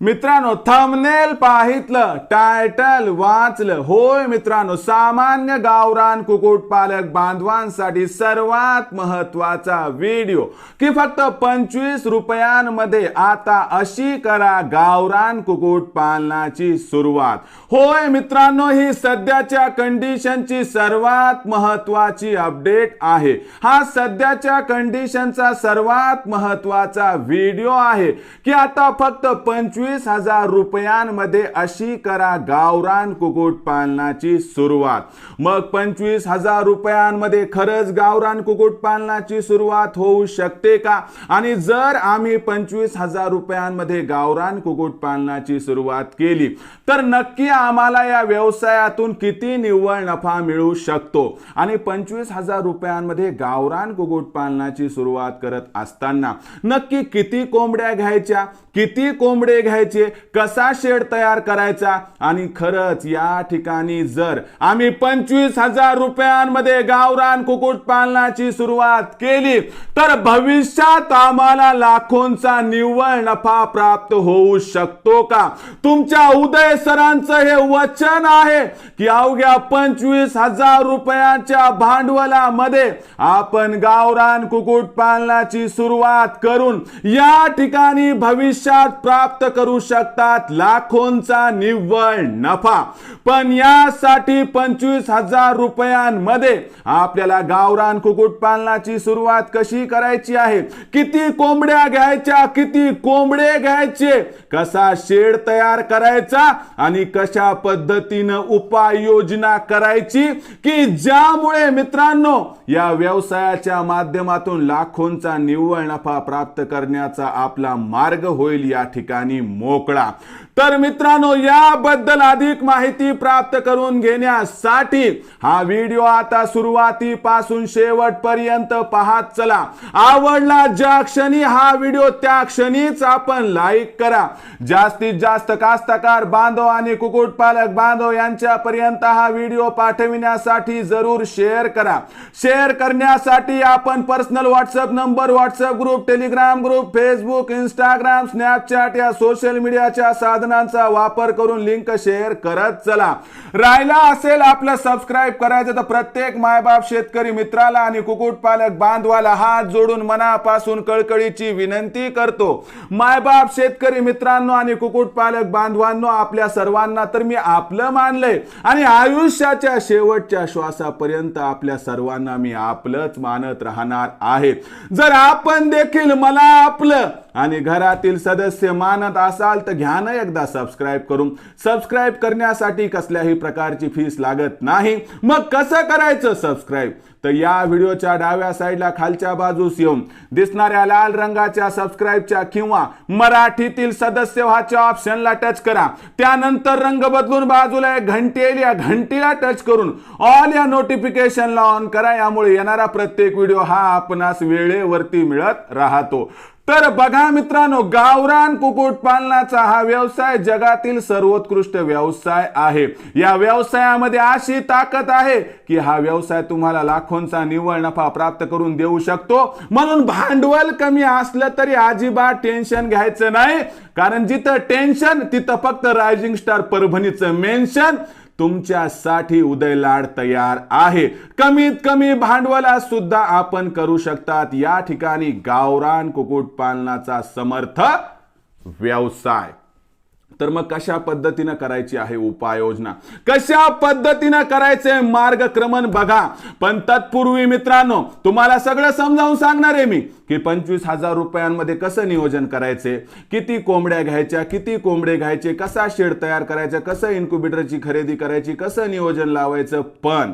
मित्रांनो thumbnail पाहितलं title वाचलं. होय मित्रांनो सामान्य गावरान कुक्कुटपालक बांधवांसाठी सर्वात महत्त्वाचा व्हिडिओ की फक्त पंचवीस रुपयांमध्ये आता अशी करा गावरान कुक्कुट पालनाची सुरुवात. होय मित्रांनो ही सध्याच्या कंडिशनची सर्वात महत्वाची अपडेट आहे. हा सध्याच्या कंडिशनचा सर्वात महत्त्वाचा व्हिडिओ आहे. की आता फक्त पंचवीस हजार रुपयांमध्ये अशी करा गावरान कुक्कुट पालनाची सुरुवात. मग पंचवीस हजार रुपयांमध्ये खरंच गावरान कुक्कुट पालनाची सुरुवात होऊ शकते का? आणि जर आम्ही पंचवीस हजार रुपयांमध्ये गावरान कुक्कुट पालनाची सुरुवात केली तर नक्की आम्हाला या व्यवसायातून किती निव्वळ नफा मिळू शकतो? आणि पंचवीस हजार रुपयांमध्ये गावरान कुक्कुटपालनाची सुरुवात करत असताना नक्की किती कोंबड्या घ्यायच्या? किती कोंबडे घ्यायचे? कसा शेड तयार करायचा? आणि खरंच या ठिकाणी जर आम्ही पंचवीस हजार रुपयांमध्ये गावरान कुक्कुट पालनाची सुरुवात केली तर भविष्यात आम्हाला लाखोंचा निव्वळ नफा प्राप्त होऊ शकतो का? तुमच्या उदय सरांचं हे वचन आहे की अवघ्या पंचवीस हजार रुपयाच्या भांडवलामध्ये आपण गावरान कुक्कुटपालनाची सुरुवात करून या ठिकाणी भविष्यात प्राप्त करू शकतात लाखोंचा निव्वळ नफा. पण यासाठी पंचवीस हजार रुपयांमध्ये आपल्याला गावरान कुक्कुटपालनाची सुरुवात कशी करायची आहे? किती कोंबड्या घ्यायच्या किती कोंबडे घ्यायचे कसा शेड तयार करायचा आणि कशा पद्धतीनं उपाययोजना करायची? की ज्यामुळे मित्रांनो या व्यवसायाच्या माध्यमातून लाखोंचा निव्वळ नफा प्राप्त करण्याचा आपला मार्ग होईल या ठिकाणी મોકળા. तर मित्रांनो याबद्दल अधिक माहिती प्राप्त करून घेण्यासाठी हा व्हिडिओ आता सुरुवातीपासून शेवटपर्यंत पाहत चला. आवडला ज्या क्षणी हा व्हिडिओ त्या क्षणीच आपण लाईक करा. जास्तीत जास्त कास्तकार बांधव आणि कुक्कुटपालक बांधव यांच्यापर्यंत हा व्हिडिओ पाठविण्यासाठी जरूर शेअर करा. शेअर करण्यासाठी आपण personal WhatsApp number WhatsApp group Telegram group Facebook Instagram Snapchat या सोशल मीडियाच्या साधनांचा वापर करून लिंक शेअर करत चला. राहिला असेल आपलं सबस्क्राईब करायचं तर प्रत्येक मायबाप शेतकरी मित्राला आणि कुक्कुटपालक बांधवाला हात जोडून मनापासून कळकळीची विनंती करतो. मायबाप शेतकरी मित्रांनो आणि कुक्कुटपालक बांधवांनो आपल्या सर्वांना तर मी आपलं मानलंय. आणि आयुष्याच्या शेवटच्या श्वासापर्यंत आपल्या सर्वांना मी आपलंच मानत राहणार आहे. जर आपण देखील मला आपलं आणि घरातील सदस्य मानत असाल तर घ्या ना एकदा सबस्क्राईब करून. सबस्क्राईब करण्यासाठी कसल्याही प्रकारची फीस लागत नाही. मग कसं करायचं सबस्क्राईब तर या व्हिडिओच्या डाव्या साईडला खालच्या बाजूस येऊन दिसणाऱ्या लाल रंगाच्या सबस्क्राईबच्या किंवा मराठीतील सदस्य व्हाच्या ऑप्शनला टच करा. त्यानंतर रंग बदलून बाजूला एक घंटी येईल. या घंटीला टच करून ऑल या नोटिफिकेशनला ऑन करा. यामुळे येणारा प्रत्येक व्हिडिओ हा आपणास वेळेवरती मिळत राहतो. तर बघा मित्रांनो गावरान कुक्कुटपालनाचा हा व्यवसाय जगातील सर्वोत्कृष्ट व्यवसाय आहे. या व्यवसायामध्ये अशी ताकद आहे की हा व्यवसाय तुम्हाला लाखोंचा निव्वळ नफा प्राप्त करून देऊ शकतो. म्हणून भांडवल कमी असलं तरी अजिबात टेन्शन घ्यायचं नाही. कारण जिथं टेन्शन तिथं फक्त रायझिंग स्टार परभणीचं मेन्शन तुमच्यासाठी उदय लाड तयार आहे. कमीत कमी भांडवला सुद्धा आपण करू शकतात. या ठिकाणी गावरान कुक्कुटपालनाचा समर्थ व्यवसाय. तर मग कशा पद्धतीनं करायची आहे उपाययोजना? कशा पद्धतीनं करायचे मार्गक्रमण बघा. पण तत्पूर्वी मित्रांनो तुम्हाला सगळं समजावून सांगणार आहे मी की पंचवीस हजार रुपयांमध्ये कसं नियोजन करायचे? किती कोंबड्या घ्यायच्या? किती कोंबडे घ्यायचे? कसा शेड तयार करायचा? कसं इन्क्युबेटरची खरेदी करायची? कसं नियोजन लावायचं? पण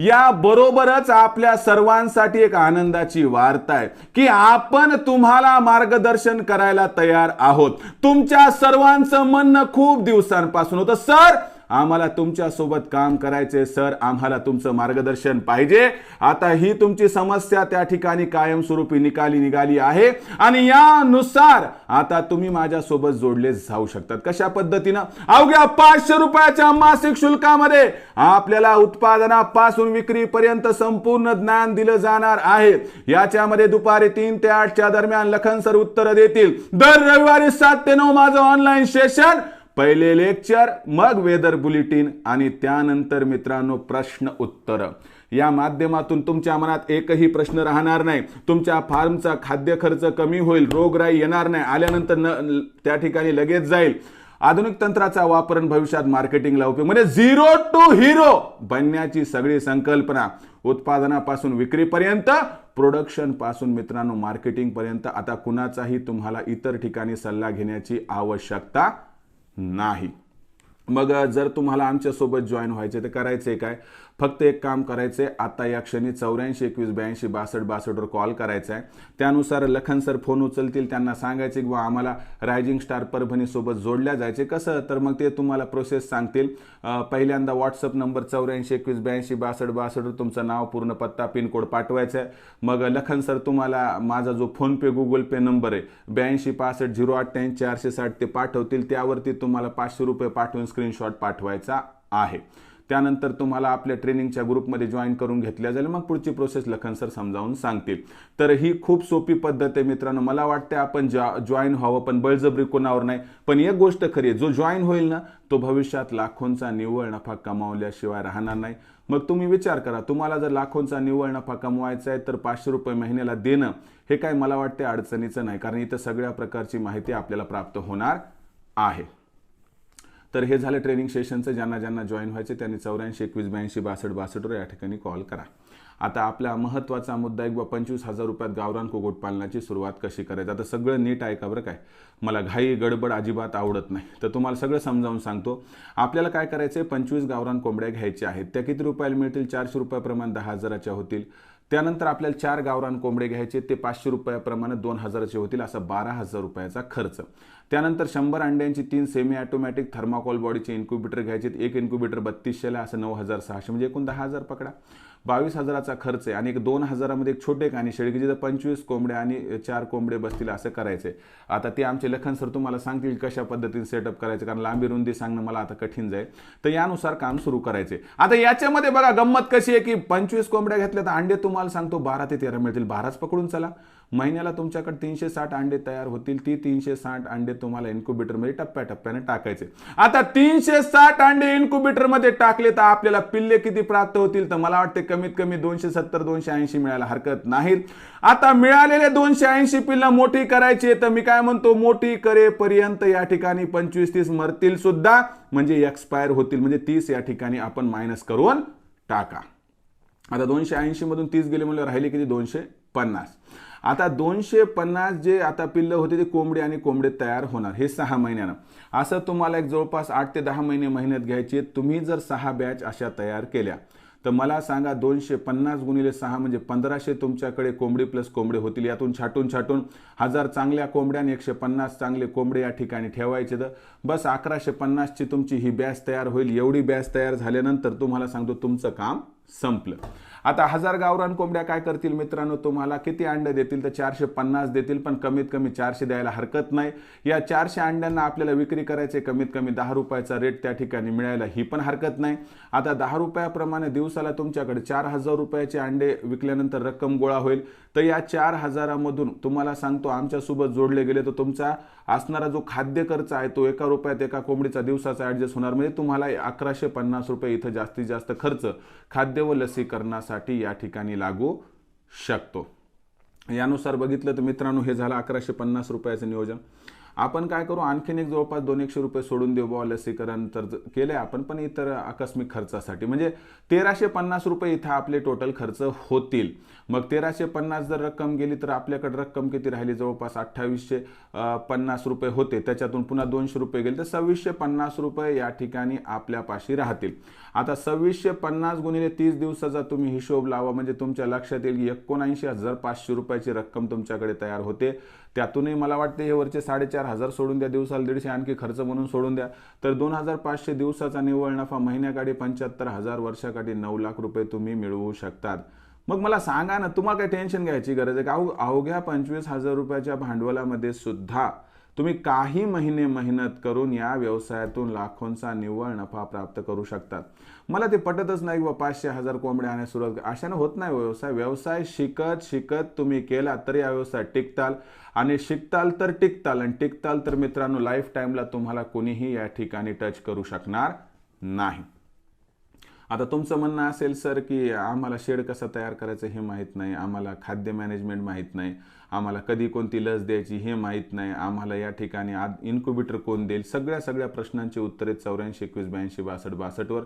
या बरोबरच आपल्या सर्वांसाठी एक आनंदाची वार्ता आहे की आपण तुम्हाला मार्गदर्शन करायला तयार आहोत. तुमच्या सर्वांचं म्हणणं खूप दिवसांपासून होतं. सर आम्हाला तुमच्यासोबत काम करायचे सर. आम्हाला तुमचं मार्गदर्शन पाहिजे. आता ही तुमची समस्या त्या ठिकाणी कायमस्वरूपी निकाली निघाली आहे. आणि यानुसार आता तुम्ही माझ्यासोबत जोडले जाऊ शकतात. कशा पद्धतीनं? अवघ्या पाचशे रुपयाच्या मासिक शुल्कामध्ये आपल्याला उत्पादनापासून विक्रीपर्यंत संपूर्ण ज्ञान दिलं जाणार आहे. याच्यामध्ये दुपारी तीन ते आठच्या दरम्यान लखन सर उत्तर देतील. दर रविवारी सात ते नऊ माझं ऑनलाईन सेशन पहिले लेक्चर मग वेदर बुलेटिन आणि त्यानंतर मित्रांनो प्रश्न उत्तर. या माध्यमातून तुमच्या मनात एकही प्रश्न राहणार नाही. तुमच्या फार्मचा खाद्य खर्च कमी होईल रोगराई येणार नाही आल्यानंतर न त्या ठिकाणी लगेच जाईल. आधुनिक तंत्राचा वापर भविष्यात मार्केटिंगला उपयोग म्हणजे झिरो टू हिरो बनण्याची सगळी संकल्पना उत्पादनापासून विक्रीपर्यंत प्रोडक्शनपासून मित्रांनो मार्केटिंग पर्यंत आता कुणाचाही तुम्हाला इतर ठिकाणी सल्ला घेण्याची आवश्यकता नाही. मग जर तुम्हाला आमच्यासोबत जॉईन व्हायचे तर करायचे काय? फक्त एक काम करायचंय आता या क्षणी चौऱ्याऐंशी एकवीस ब्याऐंशी बासष्ट बासष्टवर कॉल करायचा आहे त्यानुसार लखन सर फोन उचलतील त्यांना सांगायचे किंवा आम्हाला रायझिंग स्टार परभणीसोबत जोडल्या जायचे. कसं? तर मग ते तुम्हाला प्रोसेस सांगतील. पहिल्यांदा व्हॉट्सअप नंबर चौऱ्याऐंशी एकवीस ब्याऐंशी बासष्ट बासष्टवर तुमचं नाव पूर्ण पत्ता पिनकोड पाठवायचा आहे मग लखन सर तुम्हाला माझा जो फोनपे गुगल पे नंबर आहे ब्याऐंशी पासष्ट झिरो अठ्ठ्याऐंशी चारशे साठ ते पाठवतील. त्यावरती तुम्हाला पाचशे रुपये पाठवून स्क्रीनशॉट पाठवायचा आहे. त्यानंतर तुम्हाला आपल्या ट्रेनिंगच्या ग्रुपमध्ये जॉईन करून घेतल्या जाईल. मग पुढची प्रोसेस लखन सर समजावून सांगतील. तर ही खूप सोपी पद्धत आहे मित्रांनो. मला वाटते आपण जॉ जॉईन व्हावं पण बळजबरी कोणावर नाही. पण एक गोष्ट खरी आहे जो जॉईन होईल ना तो भविष्यात लाखोंचा निव्वळ नफा कमावल्याशिवाय राहणार नाही. मग तुम्ही विचार करा तुम्हाला जर लाखोंचा निव्वळ नफा कमवायचा आहे तर पाचशे रुपये महिन्याला देणं हे काय मला वाटते अडचणीचं नाही कारण इथं सगळ्या प्रकारची माहिती आपल्याला प्राप्त होणार आहे. तर हे झालं ट्रेनिंग सेशनचं ज्यांना ज्यांना जॉईन व्हायचे त्यांनी चौऱ्याऐंशी एकवीस ब्याऐंशी बासष्ट बासष्टवर या ठिकाणी कॉल करा. आता आपला महत्त्वाचा मुद्दा एक बा पंचवीस हजार रुपयात गावरान कुक्कुटपालनाची सुरुवात कशी करायची? आता सगळं नीट ऐका बरं काय? मला घाई गडबड अजिबात आवडत नाही. तर तुम्हाला सगळं समजावून सांगतो. आपल्याला काय करायचं आहे पंचवीस गावरान कोंबड्या घ्यायच्या आहेत. त्या किती रुपयाला मिळतील? चारशे रुपयाप्रमाणे दहा हजाराच्या होतील. त्यानंतर आपल्याला चार गावरान कोंबडे घ्यायचे ते पाचशे रुपयाप्रमाणे दोन हजाराचे होतील. असा बारा हजार रुपयाचा खर्च. त्यानंतर शंभर अंड्यांची तीन सेमी ऑटोमॅटिक थर्माकोल बॉडीचे इन्क्युबेटर घ्यायचे एक इन्क्युबेटर बत्तीसशेला असं नऊ हजार सहाशे. म्हणजे एकूण दहा हजार पकडा. बावीस हजाराचा खर्च आहे आणि एक दोन हजारामध्ये एक छोटे आणि शेळकीचे तर पंचवीस कोंबड्या आणि चार कोंबडे बसतील असं करायचे आता ते आमचे लखन सर तुम्हाला सांगतील कशा पद्धतीने सेटअप करायचं कारण लांबी रुंदी सांगणं मला आता कठीण जाईल. तर यानुसार काम सुरू करायचे आता याच्यामध्ये बघा गंमत कशी आहे की पंचवीस कोंबड्या घेतल्या तर अंडे तुम्हाला सांगतो बारा ते तेरा मिळतील. बाराच पकडून चला. महिन्याला तुमच्याकडे तीनशे साठ अंडे तयार होतील. ती तीनशे साठ अंडे तुम्हाला इन्क्युबेटरमध्ये टप्प्याटप्प्याने टाकायचे. आता तीनशे साठ अंडे इन्क्युबेटरमध्ये टाकले तर आपल्याला पिल्ले किती प्राप्त होतील? तर मला वाटते कमीत कमी दोनशे सत्तर दोनशे ऐंशी मिळायला हरकत नाहीत आता मिळालेले दोनशे ऐंशी पिल्लं मोठी करायची तर मी काय म्हणतो? मोठी करेपर्यंत या ठिकाणी पंचवीस तीस मरतील सुद्धा. म्हणजे एक्सपायर होतील. म्हणजे तीस या ठिकाणी आपण मायनस करून टाका. आता दोनशे ऐंशी मधून तीस गेले म्हणजे राहिले किती? दोनशे पन्नास. आता दोनशे पन्नास जे आता पिल्लं होते ते कोंबडी आणि कोंबडे तयार होणार हे सहा महिन्यानं. असं तुम्हाला एक जवळपास आठ ते दहा महिने मेहनत घ्यायची आहे. तुम्ही जर सहा बॅच अशा तयार केल्या तर मला सांगा दोनशे पन्नास गुणिले सहा म्हणजे पंधराशे तुमच्याकडे कोंबडी प्लस कोंबडे होतील. यातून छाटून छाटून हजार चांगल्या कोंबड्या आणि एकशे पन्नास चांगले कोंबडे या ठिकाणी ठेवायचे. तर बस अकराशे पन्नासची तुमची ही बॅच तयार होईल. एवढी बॅच तयार झाल्यानंतर तुम्हाला सांगतो तुमचं काम संपलं. आता हजार गावरान कोंबड्या काय करतील मित्रांनो? तुम्हाला किती अंडे देतील? तर चारशे पन्नास देतील पण कमीत कमी चारशे द्यायला हरकत नाही. या चारशे अंड्यांना आपल्याला विक्री करायचे कमीत कमी दहा रुपयाचा रेट त्या ठिकाणी मिळायला ही पण हरकत नाही. आता दहा रुपयाप्रमाणे दिवसाला तुमच्याकडे चार हजार रुपयाचे अंडे विकल्यानंतर रक्कम गोळा होईल. तर या चार हजारामधून तुम्हाला सांगतो आमच्यासोबत जोडले गेले तर तुमचा असणारा जो खाद्य खर्च आहे तो एका रुपयात एका कोंबडीचा दिवसाचा ऍडजस्ट होणार. म्हणजे तुम्हाला अकराशे पन्नास रुपये इथं जास्तीत जास्त खर्च खाद्य व लसीकरणासाठी या ठिकाणी लागू शकतो. यानुसार बघितलं तर मित्रांनो हे झालं अकराशे पन्नास रुपयाचं नियोजन. आपण काय करू? आणखीन एक जवळपास दोन एकशे रुपये सोडून देऊ बा लसीकरण तर केलं आहे आपण पण इतर आकस्मिक खर्चासाठी. म्हणजे तेराशे पन्नास रुपये इथं आपले टोटल खर्च होतील. मग तेराशे पन्नास जर रक्कम गेली तर आपल्याकडे रक्कम किती राहिली? जवळपास अठ्ठावीसशे पन्नास रुपये होते. त्याच्यातून पुन्हा दोनशे रुपये गेले तर सव्वीसशे पन्नास रुपये या ठिकाणी आपल्यापाशी राहतील. आता सव्वीसशे पन्नास गुणिले तीस दिवसाचा तुम्ही हिशोब लावा. म्हणजे तुमच्या लक्षात येईल की एकोणऐंशी हजार पाचशे रुपयाची रक्कम तुमच्याकडे तयार होते. त्यातूनही मला वाटते हे वरचे साडेचार हजार सोडून द्या दिवसाला दीडशे आणखी खर्च म्हणून सोडून द्या. तर दोन हजार पाचशे दिवसाचा निव्वळ नफा महिन्याकाठी पंच्याहत्तर हजार वर्षाकाठी नऊ लाख रुपये तुम्ही मिळवू शकतात. मग मला सांगा ना तुम्हाला काही टेन्शन घ्यायची गरज आहे? का अवघ्या पंचवीस हजार रुपयाच्या भांडवलामध्ये सुद्धा तुम्ही काही महिने मेहनत करून या व्यवसायातून लाखोंचा निव्वळ नफा प्राप्त करू शकतात. मला ते पटतच नाही व पाचशे हजार कोंबड्या आणण्यास सुरुवात अशानं होत नाही हो व्यवसाय. व्यवसाय शिकत शिकत तुम्ही केला तर या व्यवसाय टिकताल आणि शिकताल तर टिकताल आणि टिकताल तर मित्रांनो लाईफ टाईमला तुम्हाला कोणीही या ठिकाणी टच करू शकणार नाही. आता तुमचं म्हणणं असेल सर की आम्हाला शेड कसा तयार करायचं हे माहीत नाही आम्हाला खाद्य मॅनेजमेंट माहीत नाही आम्हाला कधी कोणती लस द्यायची हे माहीत नाही आम्हाला या ठिकाणी आद इन्क्युबेटर कोण देईल? सगळ्या सगळ्या प्रश्नांची उत्तरे चौऱ्याऐंशी एकवीस ब्याऐंशी बासष्ट बासष्टवर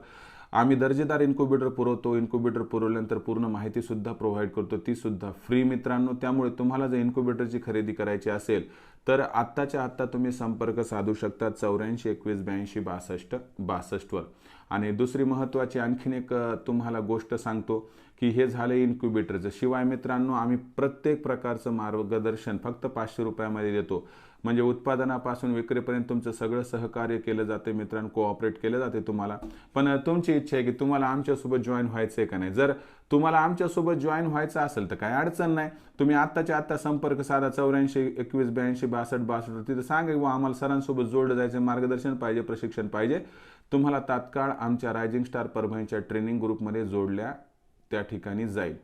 आम्ही दर्जेदार इन्क्युबेटर पुरवतो इन्क्युबेटर पुरवल्यानंतर पूर्ण माहितीसुद्धा प्रोव्हाइड करतो तीसुद्धा फ्री मित्रांनो. त्यामुळे तुम्हाला जर इन्क्युबेटरची खरेदी करायची असेल तर आत्ताच्या आत्ता तुम्ही संपर्क साधू शकता चौऱ्याऐंशी एकवीस ब्याऐंशी बासष्ट बासष्टवर आणि दुसरी महत्त्वाची आणखीन एक तुम्हाला गोष्ट सांगतो की हे झालं इन्क्युबेटरचं शिवाय मित्रांनो आम्ही प्रत्येक प्रकारचं मार्गदर्शन फक्त पाचशे रुपयामध्ये देतो. म्हणजे उत्पादनापासून विक्रीपर्यंत तुमचं सगळं सहकार्य केलं जाते मित्रांनो कोऑपरेट केलं जाते तुम्हाला. पण तुमची इच्छा आहे की तुम्हाला आमच्यासोबत जॉईन व्हायचं आहे का नाही? जर तुम्हाला आमच्यासोबत जॉईन व्हायचं असेल तर काय अडचण नाही. तुम्ही आत्ताच्या आत्ता संपर्क साधा चौऱ्याऐंशी एकवीस ब्याऐंशी बासष्ट बासष्ट तिथं सांगा किंवा आम्हाला सरांसोबत जोडलं जायचं मार्गदर्शन पाहिजे प्रशिक्षण पाहिजे. तुम्हाला तात्काळ आमच्या रायझिंग स्टार परभणीच्या ट्रेनिंग ग्रुपमध्ये जोडल्या त्या ठिकाणी जाईल.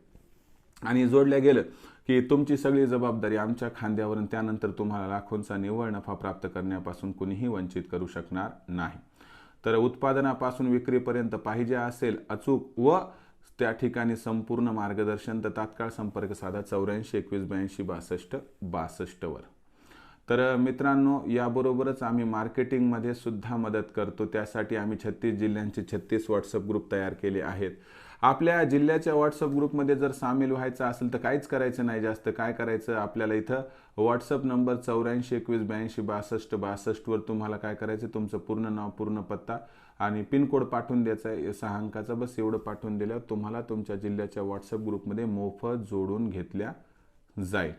आणि जोडल्या गेलं की तुमची सगळी जबाबदारी आमच्या खांद्यावर त्यानंतर तुम्हाला लाखोंचा निव्वळ नफा प्राप्त करण्यापासून कुणीही वंचित करू शकणार नाही. तर उत्पादनापासून विक्रीपर्यंत पाहिजे असेल अचूक व त्या ठिकाणी संपूर्ण मार्गदर्शन तर तात्काळ संपर्क साधा चौऱ्याऐंशी एकवीस ब्याऐंशी बासष्ट बासष्टवर तर मित्रांनो याबरोबरच आम्ही मार्केटिंगमध्ये सुद्धा मदत करतो. त्यासाठी आम्ही छत्तीस जिल्ह्यांचे छत्तीस व्हॉट्सअप ग्रुप तयार केले आहेत. आपल्या जिल्ह्याच्या व्हॉट्सअप ग्रुपमध्ये जर सामील व्हायचं असेल तर काहीच करायचं नाही. जास्त काय करायचं? आपल्याला इथं व्हॉट्सअप नंबर चौऱ्याऐंशी एकवीस ब्याऐंशी बासष्ट बासष्टवर तुम्हाला काय करायचं? तुमचं पूर्ण नाव पूर्ण पत्ता आणि पिनकोड पाठवून द्यायचा आहे. सहा अंकाचा बस एवढं पाठवून दिल्यावर तुम्हाला तुमच्या जिल्ह्याच्या व्हॉट्सअप ग्रुपमध्ये मोफत जोडून घेतल्या जाईल.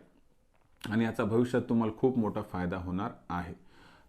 आणि याचा भविष्यात तुम्हाला खूप मोठा फायदा होणार आहे.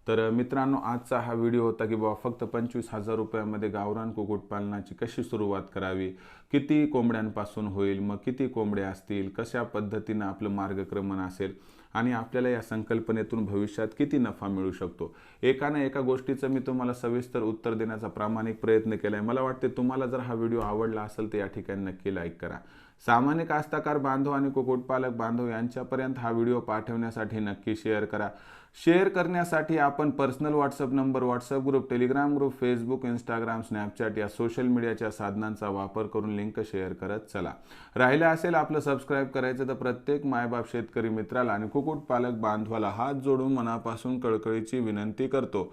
तर मित्रांनो आजचा हा व्हिडिओ होता की बाबा फक्त पंचवीस हजार रुपयामध्ये गावरान कुक्कुटपालनाची कशी सुरुवात करावी? किती कोंबड्यांपासून होईल? मग किती कोंबड्या असतील? कशा पद्धतीनं आपलं मार्गक्रमण असेल? आणि आपल्याला या संकल्पनेतून भविष्यात किती नफा मिळू शकतो? एका ना एका गोष्टीचं मी तुम्हाला सविस्तर उत्तर देण्याचा प्रामाणिक प्रयत्न केला आहे मला वाटते तुम्हाला जर हा व्हिडिओ आवडला असेल तर या ठिकाणी नक्की लाईक करा. सामान्य कास्ताकार बांधव आणि कुक्कुटपालक बांधव यांच्यापर्यंत हा व्हिडिओ पाठवण्यासाठी नक्की शेअर करा. शेअर करण्यासाठी आपण personal WhatsApp number WhatsApp group Telegram group Facebook Instagram Snapchat या सोशल मीडियाच्या साधनांचा वापर करून लिंक शेअर करत चला. राहिलं असेल आपलं सबस्क्राईब करायचं तर प्रत्येक मायबाप शेतकरी मित्राला आणि कुक्कुटपालक बांधवाला हात जोडून मनापासून कळकळीची विनंती करतो.